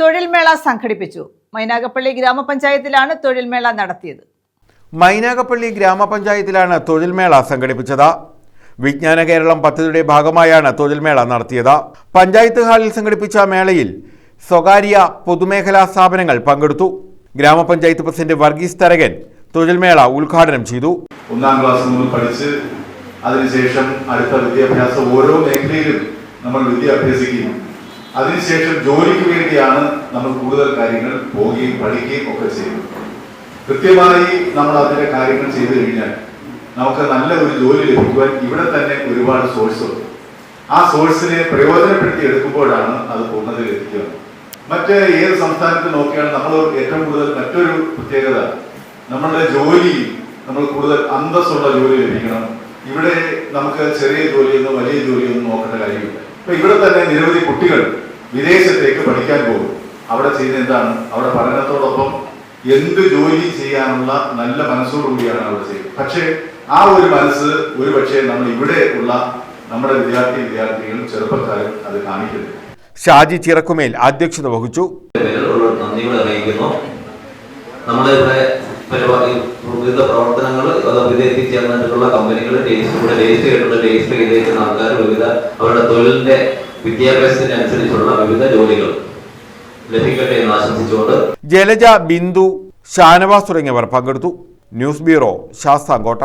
തൊഴിൽമേള സംഘടിപ്പിച്ചു. മൈനാഗപ്പള്ളി ഗ്രാമപഞ്ചായത്തിലാണ് തൊഴിൽമേള നടത്തിയത്. മൈനാഗപ്പള്ളി ഗ്രാമപഞ്ചായത്തിലാണ് തൊഴിൽമേള സംഘടിപ്പിച്ചത്. വിജ്ഞാന കേരളം പദ്ധതിയുടെ ഭാഗമായാണ് തൊഴിൽമേള നടത്തിയത്. പഞ്ചായത്ത് ഹാളിൽ സംഘടിപ്പിച്ച മേളയിൽ സ്വകാര്യ പൊതുമേഖലാ സ്ഥാപനങ്ങൾ പങ്കെടുത്തു. ഗ്രാമപഞ്ചായത്ത് പ്രസിഡന്റ് വർഗീസ് തരകൻ തൊഴിൽമേള ഉദ്ഘാടനം ചെയ്തു. ഒന്നാം ക്ലാസ് മുതൽ പഠിച്ച് അതിനുശേഷം അടുത്ത വിദ്യാഭ്യാസം ഓരോ മേഖലയിലും നമ്മൾ വിദ്യ അഭ്യസിക്കുകയും അതിനുശേഷം ജോലിക്ക് വേണ്ടിയാണ് നമ്മൾ കൂടുതൽ കാര്യങ്ങൾ പോവുകയും പഠിക്കുകയും ഒക്കെ ചെയ്യുന്നത്. കൃത്യമായി നമ്മൾ അതിന്റെ കാര്യങ്ങൾ ചെയ്തു കഴിഞ്ഞാൽ നമുക്ക് നല്ല ഒരു ജോലി ലഭിക്കുവാൻ ഇവിടെ തന്നെ ഒരുപാട് സോഴ്സ് ഉണ്ട്. ആ സോഴ്സിനെ പ്രയോജനപ്പെടുത്തി എടുക്കുമ്പോഴാണ് അത് പൂർണതയിൽ എത്തിക്കുക. മറ്റ് ഏത് സംസ്ഥാനത്ത് നോക്കിയാലും നമ്മൾ ഏറ്റവും കൂടുതൽ മറ്റൊരു പ്രത്യേകത നമ്മളുടെ ജോലി നമ്മൾ കൂടുതൽ അന്തസ്സുള്ള ജോലി ലഭിക്കണം. ഇവിടെ നമുക്ക് ചെറിയ ജോലിയൊന്നും വലിയ ഇപ്പൊ ഇവിടെ തന്നെ നിരവധി കുട്ടികൾ വിദേശത്തേക്ക് പഠിക്കാൻ പോകും. അവിടെ ചെയ്യുന്ന എന്താണ്? അവിടെ പഠനത്തോടൊപ്പം എന്ത് ജോലി ചെയ്യാനുള്ള നല്ല മനസ്സോടുകൂടിയാണ് അവിടെ ചെയ്യുന്നത് പക്ഷേ ആ ഒരു മനസ്സ് ഒരു പക്ഷേ നമ്മൾ ഇവിടെ ഉള്ള നമ്മുടെ വിദ്യാർത്ഥി വിദ്യാർത്ഥികളും ചെറുപ്പക്കാരും അത് കാണിക്കുന്നില്ല. ഷാജി ചിറക്കുമേൽ അധ്യക്ഷത വഹിച്ചു. നന്ദിയോടെ അറിയിക്കുന്നു. നമ്മളിവിടെ പരിപാടി വിവിധ പ്രവർത്തനങ്ങൾ വിവിധ കമ്പനികൾ രജിസ്റ്റർ ചെയ്തിട്ടുള്ള രജിസ്റ്റർ ചെയ്തേക്കുന്ന ആൾക്കാർ വിവിധ അവരുടെ തൊഴിലിന്റെ വിദ്യാഭ്യാസത്തിന് അനുസരിച്ചുള്ള വിവിധ ജോലികൾ ലഭിക്കട്ടെ എന്ന് ആശംസിച്ചുകൊണ്ട് ജലജ ബിന്ദു ഷാനവാസ് തുടങ്ങിയവർ പങ്കെടുത്തു. News bureau Sasthamkotta.